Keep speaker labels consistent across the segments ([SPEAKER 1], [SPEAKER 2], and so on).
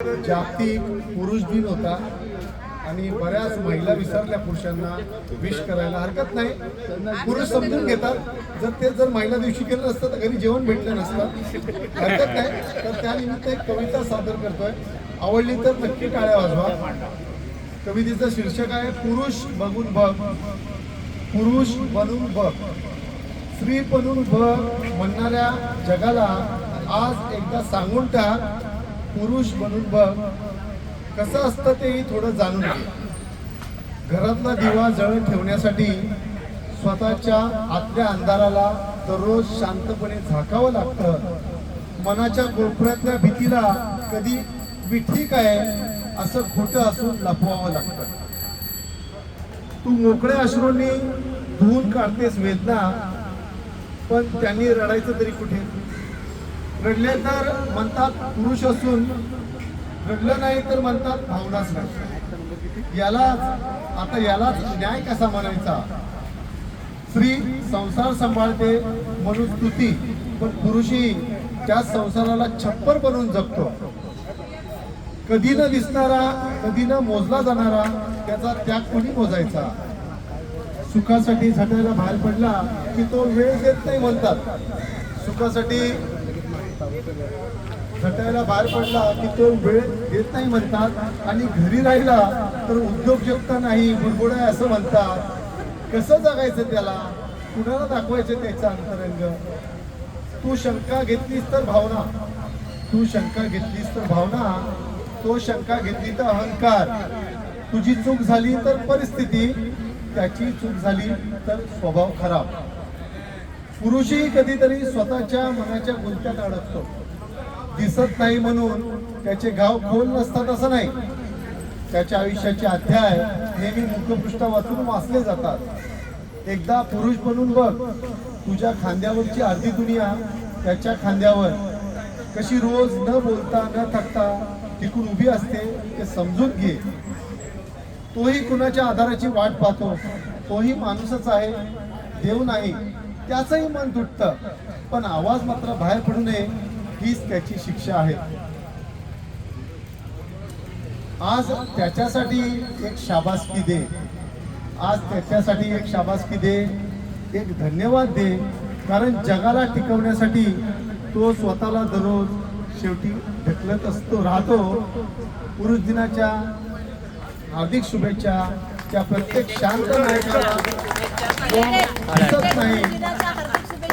[SPEAKER 1] जागतिक पुरुष दिन होता आणि बऱ्याच महिला विसरल्या पुरुषांना विश करायला हरकत नाही. पुरुष समजून घेतात. जर ते जर महिला दिवशी केलं नसतं तर घरी जेवण भेटलं नसतं हरकत नाही. तर त्यानिमित्त एक कविता सादर करतोय. आवडली तर नक्की टाळ्या वाजवा. कवितेचं शीर्षक आहे पुरुष बघून बघ. पुरुष बनून बघ. स्त्री बनून बघ म्हणणाऱ्या जगाला आज एकदा सांगून टाक. पुरुष बनून बघ कसं असतं तेही थोडं जाणून घे. घरातला दिवा जळ ठेवण्यासाठी स्वतःच्या आतल्या अंधाराला दररोज शांतपणे झाकावं लागतं. मनाच्या कोपऱ्यातल्या भीतीला कधी मी ठीक आहे असं खोटं असून लपवावं लागतं. तू मोकळ्या अश्रूंनी धुवून काढतेस वेदना पण त्यांनी रडायचं तरी कुठे? रडले तर म्हणतात पुरुष असून रडलं नाही तर म्हणतात भावनाच नाही. यालाच आता यालाच न्याय कसा म्हणायचा? स्त्री संसार सांभाळते म्हणून स्तुती पण पुरुषही त्या संसाराला छप्पर बनवून जगतो. कधी न दिसणारा कधी न मोजला जाणारा त्याचा त्याग कोणी मोजायचा? सुखासाठी झटायला बाहेर पडला की तो वेळ देत नाही म्हणतात. सुखासाठी खटायला बाहेर पडला की तो वेळ देत नाही म्हणतात. आणि घरी राहिला तर उद्योगजगता नाही बुडबुड आहे असं म्हणतात. कसं जगायचं त्याला? कुणाला दाखवायचं त्याचं अंतरंग? तू शंका घेतलीस तर भावना. तू शंका घेतलीस तर भावना. तो शंका घेतली तर अहंकार. तुझी चूक झाली तर परिस्थिती. त्याची चूक झाली तर स्वभाव खराब. पुरुषही कधीतरी स्वतःच्या मनाच्या गुंत्यात अडकतो. दिसत नाही म्हणून त्याचे घाव खोल नसतात असं नाही. त्याच्या आयुष्याचे अध्याय नेहमी मुखपृष्ठ वाचून वाचले जातात. एकदा पुरुष बनून बघ तुझ्या खांद्यावरची अर्धी दुनिया त्याच्या खांद्यावर. कशी रोज न बोलता न थकता टिकून उभी असते ते समजून घे. तोही कुणाच्या आधाराची वाट पाहतो. तोही माणूसच आहे. देव नाही. त्याचंही मन तुटतं पण आवाज मात्र बाहेर पडू नये हीच त्याची शिक्षा आहे. आज त्याच्यासाठी एक शाबासकी दे. आज त्याच्यासाठी एक शाबासकी दे. एक धन्यवाद दे. कारण जगाला टिकवण्यासाठी तो स्वतःला दररोज शेवटी ढकलत असतो राहतो. पुरुष दिनाच्या हार्दिक शुभेच्छा. त्या प्रत्येक शांत नायकाला. जो दिसत नाही.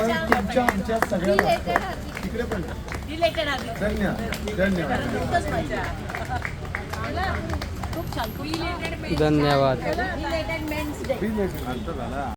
[SPEAKER 1] तुमच्या आमच्या सगळ्यांना तिकडे पण धन्यवाद धन्यवाद.
[SPEAKER 2] धन्यवाद.